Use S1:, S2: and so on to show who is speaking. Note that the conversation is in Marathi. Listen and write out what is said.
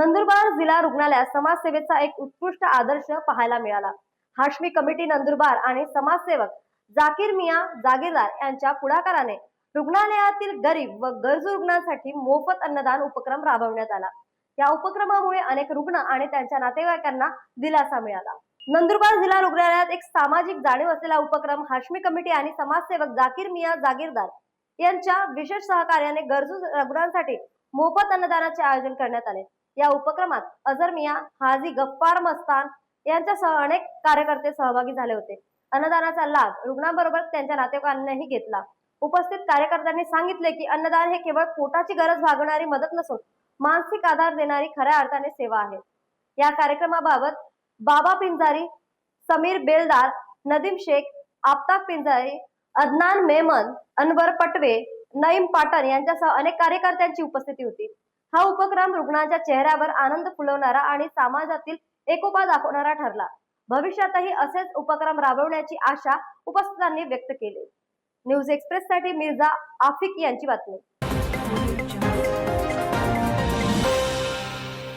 S1: नंदुरबार जिल्हा रुग्णालयात समाजसेवेचा एक उत्कृष्ट आदर्श पाहायला मिळाला. हाशमी कमिटी नंदुरबार आणि समाजसेवक जाकीर मिया जागीरदार यांच्या पुढाकाराने रुग्णालयातील गरीब व गरजू रुग्णांसाठी मोफत अन्नदान उपक्रम राबवण्यात आला. या उपक्रमामुळे अनेक रुग्ण आणि त्यांच्या नातेवाईकांना दिलासा मिळाला. नंदुरबार जिल्हा रुग्णालयात एक सामाजिक जाणीव असलेला उपक्रम हाशमी कमिटी आणि समाजसेवक जाकीर मिया जागीरदार यांच्या विशेष सहकार्याने गरजू रुग्णांसाठी मोफत अन्नदानाचे आयोजन करण्यात आले. या उपक्रमात अझर मिया हाजी गफ्फार मस्तान यांच्यासह अनेक कार्यकर्ते सहभागी झाले होते. अन्नदानाचा लाभ रुग्णांबरोबर त्यांच्या नातेवाईकांनीही घेतला. उपस्थित कार्यकर्त्यांनी सांगितले की अन्नदान हे केवळ पोटाची गरज भागवणारी मदत नसून मानसिक आधार देणारी खऱ्या अर्थाने सेवा आहे. या कार्यक्रमाबाबत बाबा पिंजारी समीर बेलदार नदीम शेख आफताब पिंजारी अदनान मेमन अनवर पटवे नईम पाटण यांच्यासह अनेक कार्यकर्त्यांची उपस्थिती होती. हा उपक्रम रुग्णाच्या चेहऱ्यावर आनंद फुलवणारा आणि समाजातील एकोपा दाखवणारा ठरला. भविष्यातही असेच उपक्रम राबवण्याची आशा उपस्थितांनी व्यक्त केली. न्यूज एक्सप्रेस साठी मिर्झा आफिक यांची बातमी.